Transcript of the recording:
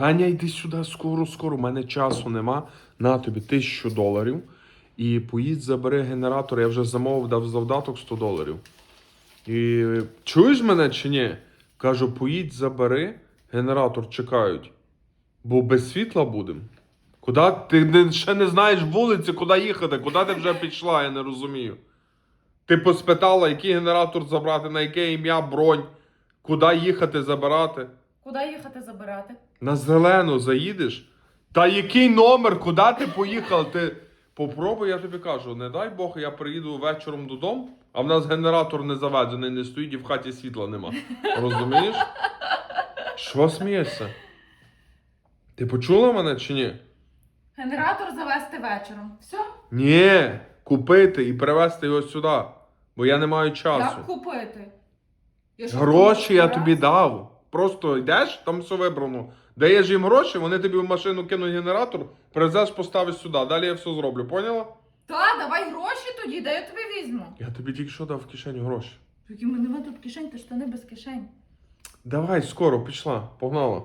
Таня, йди сюди скоро, скоро. У мене часу нема. На тобі тисячу доларів. І поїдь, забери генератор. Я вже замовив, дав завдаток 100 доларів. І чуєш мене чи ні? Кажу, поїдь, забери, генератор чекають. Бо без світла будемо. Куди ти ще не знаєш вулиці, куди їхати? Куди ти вже пішла, я не розумію. Ти поспитала, який генератор забрати, на яке ім'я, бронь, куди їхати забирати. Куди їхати забирати? На зелену заїдеш? Та який номер? Куди ти поїхав? Ти попробуй, я тобі кажу, не дай Бог, я приїду вечором додому, а в нас генератор не заведений, не стоїть і в хаті світла нема. Розумієш? Що смієшся? Ти почула мене чи ні? Генератор завести вечором. Все? Ні, купити і привезти його сюди, бо я не маю часу. Як купити? Я що, Гроші я тобі дав. Просто йдеш, там все вибрано. Даєш їм гроші, вони тобі в машину кинуть генератор, привезеш, поставиш сюди. Далі я все зроблю, поняла? Та, давай гроші тоді, де я тобі візьму. Я тобі тільки що дав в кишеню гроші. Тільки в мене тут кишень, то штани без кишень. Давай, скоро, пішла, погнала.